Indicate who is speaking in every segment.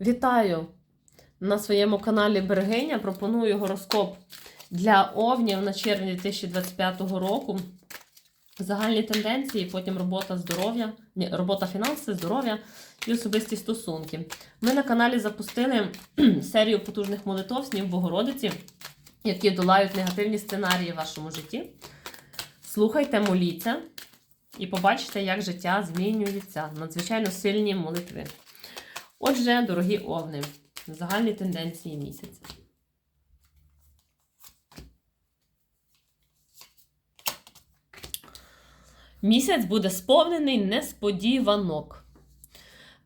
Speaker 1: Вітаю на своєму каналі Берегиня. Пропоную гороскоп для овнів на червень 2025 року. Загальні тенденції, потім робота здоров'я, робота фінанси, здоров'я і особисті стосунки. Ми на каналі запустили серію потужних молитов снів Богородиці, які долають негативні сценарії в вашому житті. Слухайте, моліться і побачите, як життя змінюється. Надзвичайно сильні молитви. Отже, дорогі овни, загальні тенденції місяця. Місяць буде сповнений несподіванок.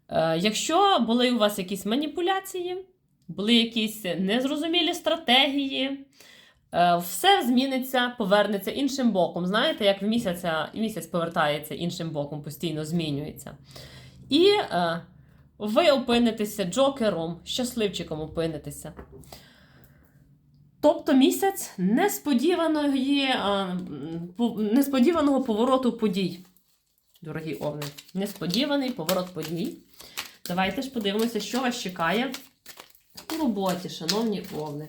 Speaker 1: Е, якщо були у вас якісь маніпуляції, були якісь незрозумілі стратегії, е, все зміниться, повернеться іншим боком. Знаєте, як в місяця, місяць повертається іншим боком, постійно змінюється. І е, ви опинитеся джокером, щасливчиком опинитеся. Тобто місяць несподіваної, а, несподіваного повороту подій. Дорогі овни. Несподіваний поворот подій. Давайте ж подивимося, що вас чекає у роботі, шановні овни.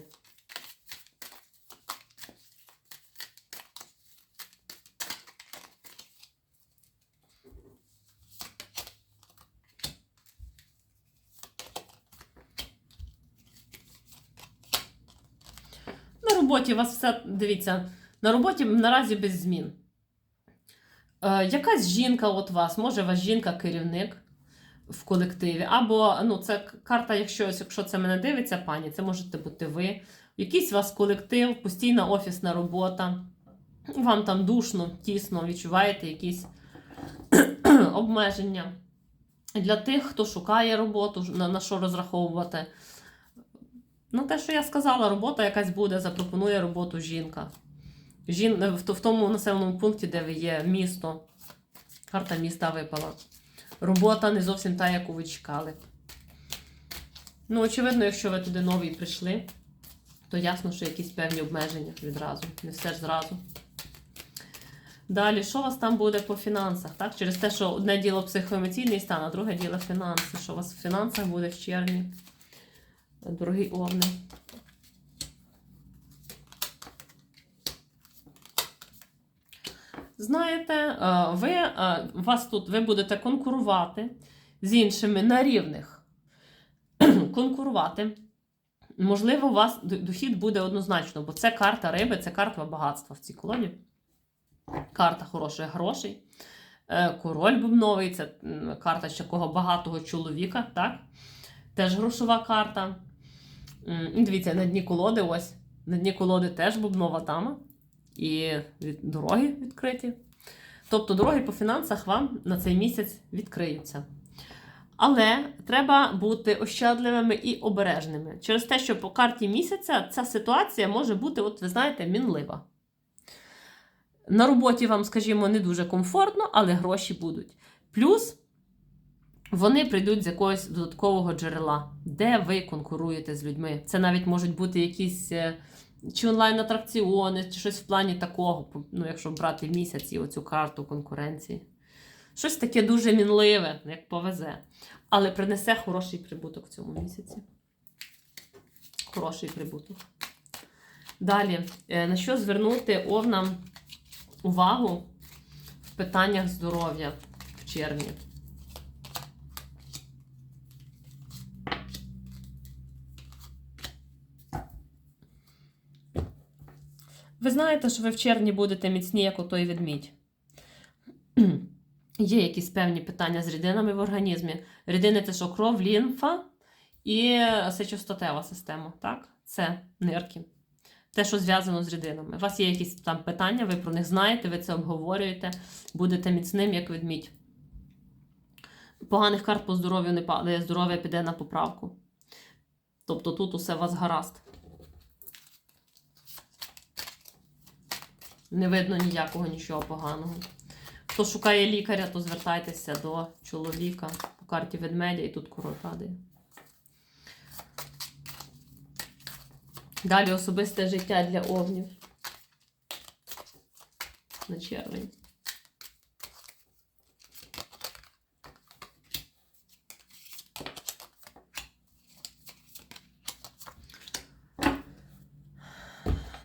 Speaker 1: Роботі у вас все, дивіться, на роботі наразі без змін. Е, якась жінка от вас, може, у вас жінка-керівник в колективі, або ну, це карта, якщо, якщо це мене дивиться, пані, це можете бути ви. Якийсь у вас колектив, постійна офісна робота. Вам там душно, тісно, відчуваєте якісь обмеження. Для тих, хто шукає роботу, на, на що розраховувати. Ну, те, що я сказала, робота якась буде, запропонує роботу жінка. Жін... В, в тому населеному пункті, де ви є, місто. Карта міста випала. Робота не зовсім та, яку ви чекали. Ну, очевидно, якщо ви туди новий прийшли, то ясно, що якісь певні обмеження відразу. Не все ж зразу. Далі, що у вас там буде по фінансах? Так? Через те, що одне діло психоемоційний стан, а друге діло фінанси. Що у вас в фінансах буде в червні? Дорогі овни. Знаєте, е, ви, е, вас тут, ви будете конкурувати з іншими на рівних. конкурувати. Можливо, у вас дохід буде однозначно, бо це карта риби, це карта багатства в цій колоді. Карта хороших грошей. Е, Король бубновий, це карта ще такого багатого чоловіка, так? Теж грошова карта. І дивіться, на дні колоди ось. На дні колоди теж бубнова дама. І дороги відкриті. Тобто дороги по фінансах вам на цей місяць відкриються. Але треба бути ощадливими і обережними. Через те, що по карті місяця ця ситуація може бути, от ви знаєте, мінлива. На роботі вам, скажімо, не дуже комфортно, але гроші будуть. Плюс вони прийдуть з якогось додаткового джерела, де ви конкуруєте з людьми. Це навіть можуть бути якісь е, чи онлайн-атракціони, чи щось в плані такого, ну, якщо брати місяць і оцю карту конкуренції. Щось таке дуже мінливе, як повезе. Але принесе хороший прибуток в цьому місяці. Хороший прибуток. Далі, е, на що звернути овнам увагу в питаннях здоров'я в червні? Ви знаєте, що ви в червні будете міцні, як отой ведмідь. Є якісь певні питання з рідинами в організмі. Рідини це що кров, лімфа і сечостатева система. Так? Це нирки. Те, що зв'язано з рідинами. У вас є якісь там питання, ви про них знаєте, ви це обговорюєте, будете міцним, як ведмідь. Поганих карт по здоров'ю не падає, здоров'я піде на поправку. Тобто тут усе у вас гаразд. Не видно ніякого нічого поганого. Хто шукає лікаря, то звертайтеся до чоловіка по карті ведмедя і тут король падає. Далі особисте життя для овнів. На червень.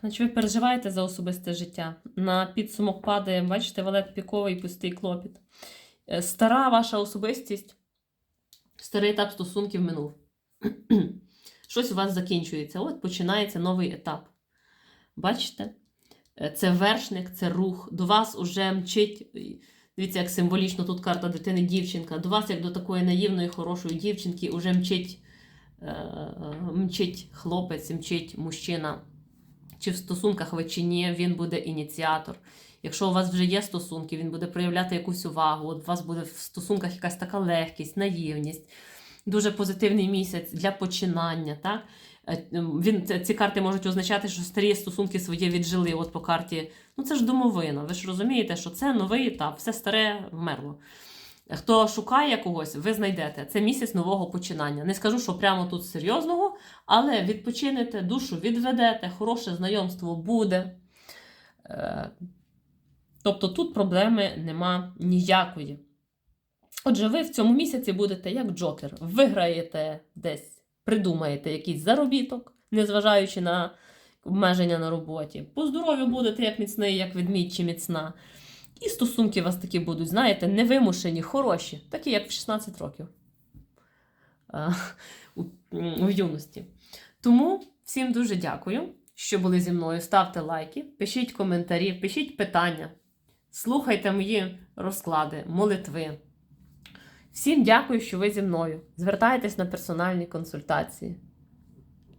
Speaker 1: Значить, ви переживаєте за особисте життя. На підсумок падає, бачите, валет піковий пустий клопіт. Е, Стара ваша особистість, старий етап стосунків минув. Щось у вас закінчується. От починається новий етап. Бачите? Е, Це вершник, це рух. До вас уже мчить. Дивіться, як символічно тут карта дитини дівчинка. До вас, як до такої наївної, хорошої дівчинки, уже мчить, е, мчить хлопець, мчить мужчина. Чи в стосунках ви чи ні, він буде ініціатор. Якщо у вас вже є стосунки, він буде проявляти якусь увагу. От у вас буде в стосунках якась така легкість, наївність, дуже позитивний місяць для починання. Так? Е, Він, ці- карти можуть означати, що старі стосунки свої віджили. От по карті. Ну це ж домовина. Ви ж розумієте, що це новий етап, все старе вмерло. Хто шукає когось, ви знайдете. Це місяць нового починання. Не скажу, що прямо тут серйозного, але відпочинете, душу відведете, хороше знайомство буде. Е, Тобто тут проблеми нема ніякої. Отже, ви в цьому місяці будете як джокер. Виграєте десь, придумаєте якийсь заробіток, незважаючи на обмеження на роботі. По здоров'ю будете як міцний, як ведмідь чи міцна. І стосунки у вас такі будуть, знаєте, невимушені, хороші, такі як в 16 років а, у, у юності. Тому всім дуже дякую, що були зі мною. Ставте лайки, пишіть коментарі, пишіть питання, слухайте мої розклади, молитви. Всім дякую, що ви зі мною. Звертайтесь на персональні консультації.